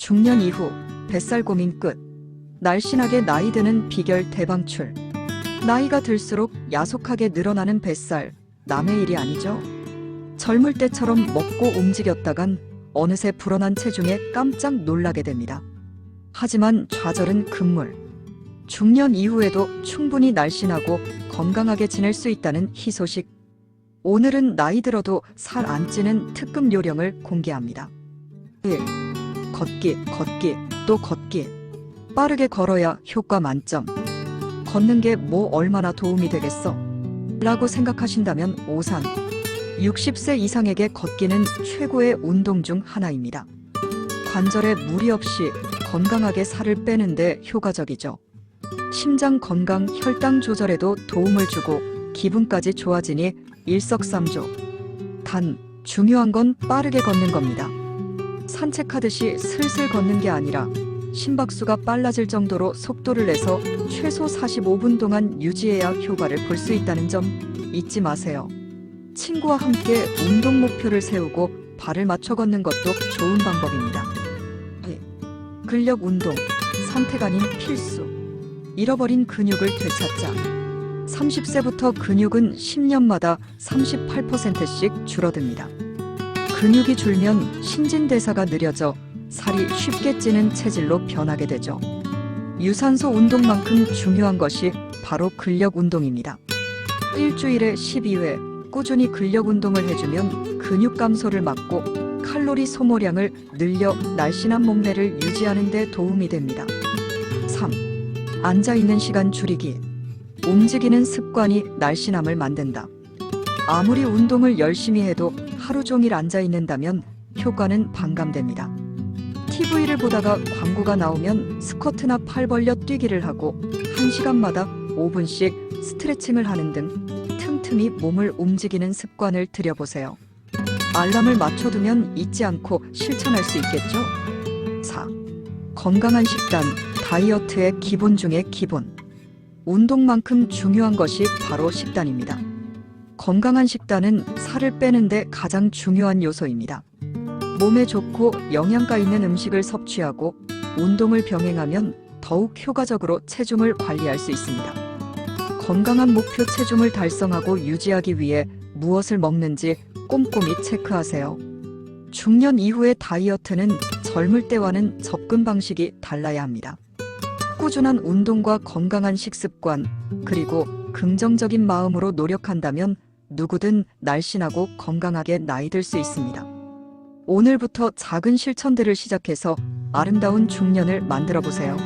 중년 이후 뱃살 고민 끝. 날씬하게 나이 드는 비결 대방출. 나이가 들수록 야속하게 늘어나는 뱃살. 남의 일이 아니죠. 젊을 때처럼 먹고 움직였다간 어느새 불어난 체중에 깜짝 놀라게 됩니다. 하지만 좌절은 금물. 중년 이후에도 충분히 날씬하고 건강하게 지낼 수 있다는 희소식. 오늘은 나이 들어도 살 안 찌는 특급 요령을 공개합니다. 1. 걷기, 걷기, 또 걷기. 빠르게 걸어야 효과 만점. 걷는 게 뭐 얼마나 도움이 되겠어? 라고 생각하신다면 오산. 60세 이상에게 걷기는 최고의 운동 중 하나입니다. 관절에 무리 없이 건강하게 살을 빼는데 효과적이죠. 심장 건강, 혈당 조절에도 도움을 주고 기분까지 좋아지니 일석삼조. 단, 중요한 건 빠르게 걷는 겁니다. 산책하듯이 슬슬 걷는 게 아니라 심박수가 빨라질 정도로 속도를 내서 최소 45분 동안 유지해야 효과를 볼 수 있다는 점 잊지 마세요. 친구와 함께 운동 목표를 세우고 발을 맞춰 걷는 것도 좋은 방법입니다. 예. 근력 운동, 선택 아닌 필수. 잃어버린 근육을 되찾자. 30세부터 근육은 10년마다 38%씩 줄어듭니다. 근육이 줄면 신진대사가 느려져 살이 쉽게 찌는 체질로 변하게 되죠. 유산소 운동만큼 중요한 것이 바로 근력 운동입니다. 일주일에 12회 꾸준히 근력 운동을 해주면 근육 감소를 막고 칼로리 소모량을 늘려 날씬한 몸매를 유지하는 데 도움이 됩니다. 3. 앉아 있는 시간 줄이기. 움직이는 습관이 날씬함을 만든다. 아무리 운동을 열심히 해도 하루 종일 앉아 있는다면 효과는 반감됩니다. TV를 보다가 광고가 나오면 스쿼트나 팔 벌려 뛰기를 하고 1시간마다 5분씩 스트레칭을 하는 등 틈틈이 몸을 움직이는 습관을 들여보세요. 알람을 맞춰두면 잊지 않고 실천할 수 있겠죠? 4. 건강한 식단, 다이어트의 기본 중의 기본. 운동만큼 중요한 것이 바로 식단입니다. 건강한 식단은 살을 빼는데 가장 중요한 요소입니다. 몸에 좋고 영양가 있는 음식을 섭취하고 운동을 병행하면 더욱 효과적으로 체중을 관리할 수 있습니다. 건강한 목표 체중을 달성하고 유지하기 위해 무엇을 먹는지 꼼꼼히 체크하세요. 중년 이후의 다이어트는 젊을 때와는 접근 방식이 달라야 합니다. 꾸준한 운동과 건강한 식습관, 그리고 긍정적인 마음으로 노력한다면 누구든 날씬하고 건강하게 나이 들 수 있습니다. 오늘부터 작은 실천들을 시작해서 아름다운 중년을 만들어 보세요.